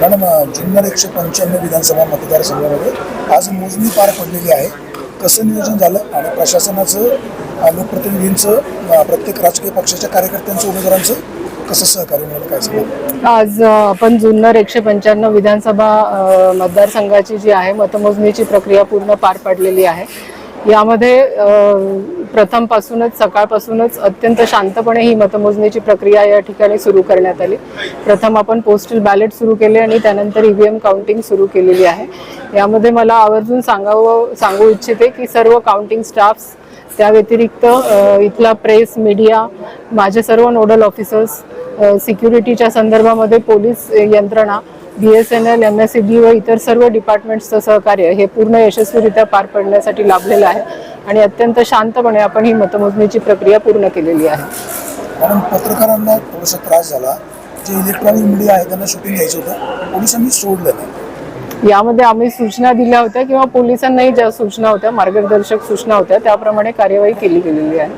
Madam Junnar एकशे पंच्याण्णव विधानसभा मतदारसंघामध्ये आज मोजणी पार पडलेली आहे. कसं नियोजन झालं आणि प्रशासनाचं लोकप्रतिनिधींचं प्रत्येक राजकीय पक्षाच्या कार्यकर्त्यांचं उमेदवारांचं कसं सहकार्य मिळालं काय आज आपण जुन्नर एकशे पंच्याण्णव विधानसभा मतदारसंघाची जी आहे मतमोजणीची प्रक्रिया पूर्ण पार पाडलेली आहे. यामध्ये प्रथमपासूनच सकाळपासूनच अत्यंत शांतपणे ही मतमोजणीची प्रक्रिया या ठिकाणी सुरू करण्यात आली. प्रथम आपण पोस्टल बॅलेट सुरू केले आणि त्यानंतर ईव्हीएम काउंटिंग सुरू केलेली आहे. यामध्ये मला आवर्जून सांगावं सांगू इच्छिते की सर्व काउंटिंग स्टाफ्स त्या व्यतिरिक्त इथला प्रेस मीडिया माझे सर्व नोडल ऑफिसर्स सिक्युरिटीच्या संदर्भामध्ये पोलीस यंत्रणा B S N L M S C B व इतर सर्व डिपार्टमेंट्सचं सहकार्य हे पूर्ण यशस्वीरित्या पार पडण्यासाठी लाभलेलं आहे. आणि अत्यंत शांतपणे आपण ही मतमोजणीची प्रक्रिया पूर्ण केलेली आहे. मॅडम पत्रकारांना थोडासा त्रास झाला. जे इलेक्ट्रॉनिक मीडिया आहे त्यांना शूटिंग घ्यायचं होतं. पोलिसांनी सोडलं नाही. यामध्ये आम्ही सूचना दिल्या होत्या किंवा पोलिसांनाही ज्या सूचना होत्या मार्गदर्शक सूचना होत्या त्याप्रमाणे कार्यवाही केली गेलेली आहे.